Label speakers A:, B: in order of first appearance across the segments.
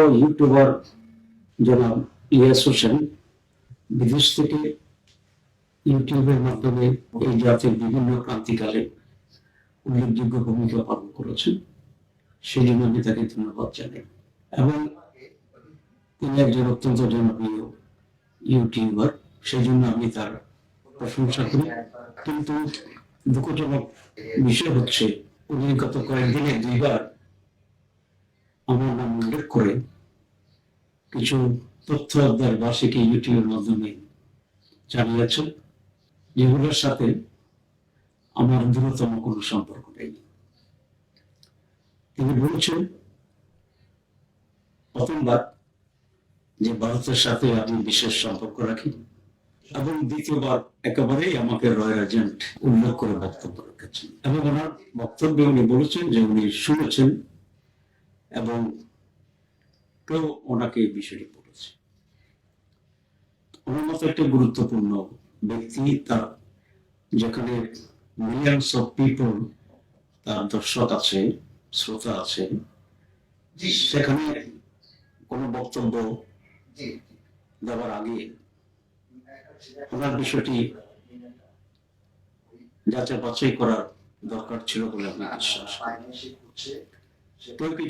A: YouTuber জনাব ইলিয়াস হোসেন বিদেশ থেকে ইউটিউবের মাধ্যমে এই জাতির বিভিন্ন ক্রান্তিকালে উল্লেখযোগ্য ভূমিকা পালন করেছেন। সেই জন্য আমি তাকে ধন্যবাদ জানাই। এবং তিনি একজন অত্যন্ত জনপ্রিয় ইউটিউবার, সেই জন্য আমি তার প্রশংসা করি। কিন্তু দুঃখজনক বিষয় হচ্ছে, উনি গত কয়েকদিনে দুইবার আমার নাম উল্লেখ করে কিছু তথ্য আদার বা সেটি ইউটিউবের মাধ্যমে জানিয়েছেন যেগুলোর সাথে আমার দূরতম কোনো সম্পর্ক নেই। তিনি বলেছেন, প্রথমবার যে ভারতের সাথে আমি বিশেষ সম্পর্ক রাখি এবং দ্বিতীয়বার একেবারেই আমাকে রয়্যাল এজেন্ট উল্লেখ করে বক্তব্য রেখেছেন। এবং ওনার বক্তব্যে উনি বলেছেন যে উনি শুনেছেন এবং কেউ ওনাকে এই বিষয়টি বলেছে ওনার মতো একটা গুরুত্বপূর্ণ ব্যক্তি তার যেখানে মিলিয়ন্স অফ পিপল তার দর্শক আছে শ্রোতা আছে সেখানে কোনো বক্তব্য দেওয়ার আগে ওনার বিষয়টি যাচাই বাছাই করার দরকার ছিল বলে আমি বিশ্বাস।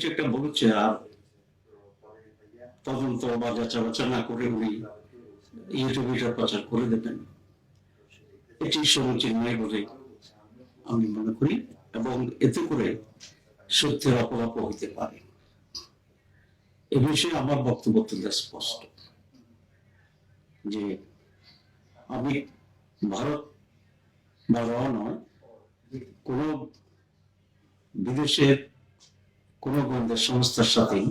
A: একটা বলছে, আর তদন্ত বা না করে উনি প্রচার করে দেবেন। এটি নয় বলে আমি মনে করি, এবং এতে করে সত্যের অপলাপ হইতে পারে। এ বিষয়ে আমার বক্তব্য অত্যন্ত স্পষ্ট। যে আমি ভারত বা র নয় কোন বিদেশের কোন গোয়েন্দা সংস্থার সাথেই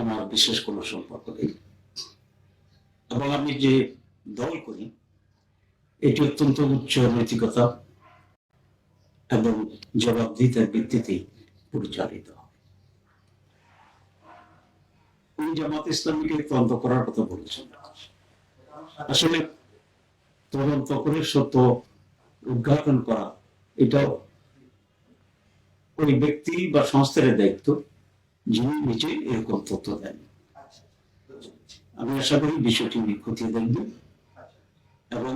A: আমার বিশেষ কোনো সম্পর্ক নেই। এবং আমি যে দল করি, এটি অত্যন্ত উচ্চ নৈতিকতা এবং জবাবদিহিতার ভিত্তিতেই পরিচালিত হয়। উনি জামাত ইসলামীকে তদন্ত করার কথা বলেছেন। আসলে তদন্ত করে সত্য উদ্ঘাটন করা, এটাও ওই ব্যক্তি বা সংস্থার দায়িত্ব, যিনি নিজে এরকম তথ্য দেন। আমি আশা করি বিষয়টি খতিয়ে দেখবেন। এবং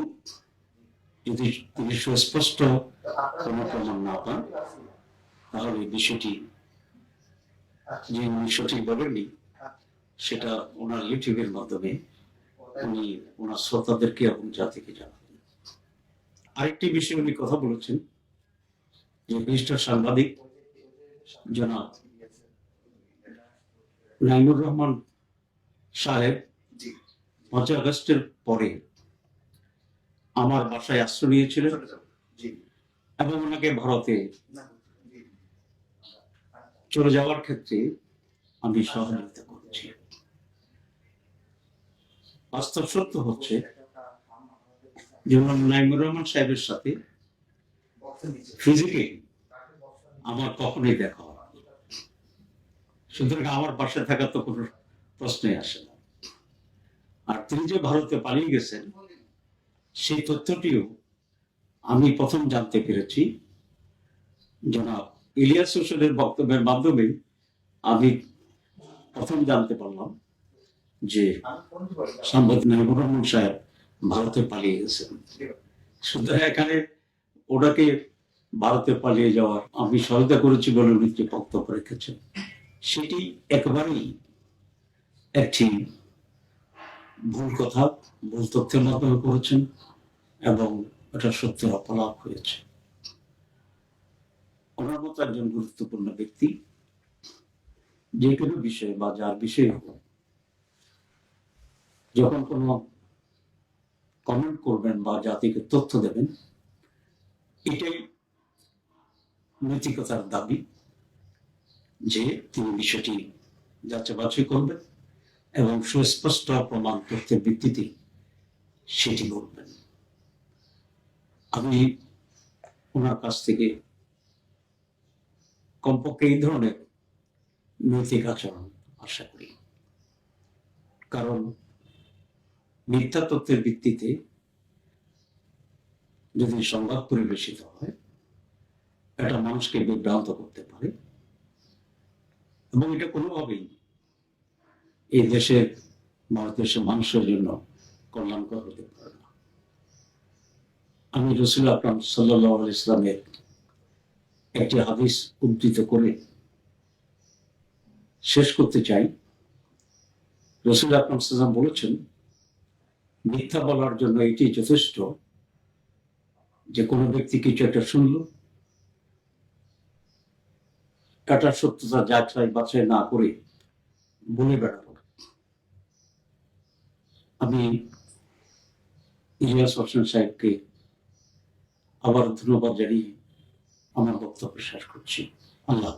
A: যদি তিনি সুস্পষ্ট কোনো প্রমাণ না পান, তাহলে বিষয়টি যে উনি সঠিক বলেননি, সেটা ওনার ইউটিউবের মাধ্যমে উনি ওনার শ্রোতাদেরকে এবং জাতিকে জানাবেন। আরেকটি বিষয়ে উনি কথা বলেছেন, যে বিশিষ্ট সাংবাদিক জনাব নাইমুর রহমান সাহেব পাঁচই আগস্টের পরে আমার বাসায় আশ্রয় নিয়েছিলেন এবং ওনাকে ভারতে চলে যাওয়ার ক্ষেত্রে আমি সহযোগিতা করছি। বাস্তব সত্য হচ্ছে যেমন নাইমুর রহমান সাহেবের সাথে ফিজিক্যালি আমার কখনোই দেখা হয়নি সুতরাং আমার বাসায় থাকা তো কোনো প্রশ্নই আসে না। আর তিনি যে ভারতে পালিয়ে গেছেন, সেই তথ্যটিও আমি প্রথম জানতে পেরেছি। জনাব ইলিয়াস হোসেনের বক্তব্যের মাধ্যমে আমি প্রথম জানতে পারলাম যে সাংবাদিক সাহেব ভারতে পালিয়ে গেছেন। সুতরাং এখানে ওনাকে ভারতে পালিয়ে যাওয়ার আমি সহায়তা করেছি বলে উনি যে বক্তব্য রেখেছেন। সেটি একেবারেই একটি ভুল কথা ভুল তথ্যের মাধ্যমে করেছেন এবং এটা সত্যের অপলাপ হয়েছে। ওনার মতো একজন গুরুত্বপূর্ণ ব্যক্তি যে কোনো বিষয়ে বা যার বিষয়ে হোক, যখন কোনো কমেন্ট করবেন বা জাতিকে তথ্য দেবেন এটাই নৈতিকতার দাবি যে তিনি বিষয়টি যাচাই বাছাই করবেন এবং সুস্পষ্ট প্রমাণ তথ্যের ভিত্তিতে সেটি করবেন। আমি ওনার কাছ থেকে কমপক্ষে এই ধরনের নৈতিক আচরণ আশা করি। কারণ মিথ্যা তথ্যের ভিত্তিতে যদি সংবাদ পরিবেশিত হয় এটা মানুষকে বিভ্রান্ত করতে পারে। এবং এটা কোনোভাবেই এই দেশের ভারতদেশের মানুষের জন্য কল্যাণকর হতে পারে না। আমি রসুল আকরাম সাল্লাহ ইসলামের একটি হাদিস উদ্ধৃত করে শেষ করতে চাই। রসুল আকরাম সাল্লাম বলেছেন, মিথ্যা বলার জন্য এটি যথেষ্ট যে কোনো ব্যক্তি কিছু একটা শুনল এটার সত্যতা যাচাই বাছাই না করে বলে বেড়াবো আমি ইলিয়াস হোসেন সাহেবকে আবার ধন্যবাদ জানিয়ে আমার বক্তব্য শেষ করছি আল্লাহ।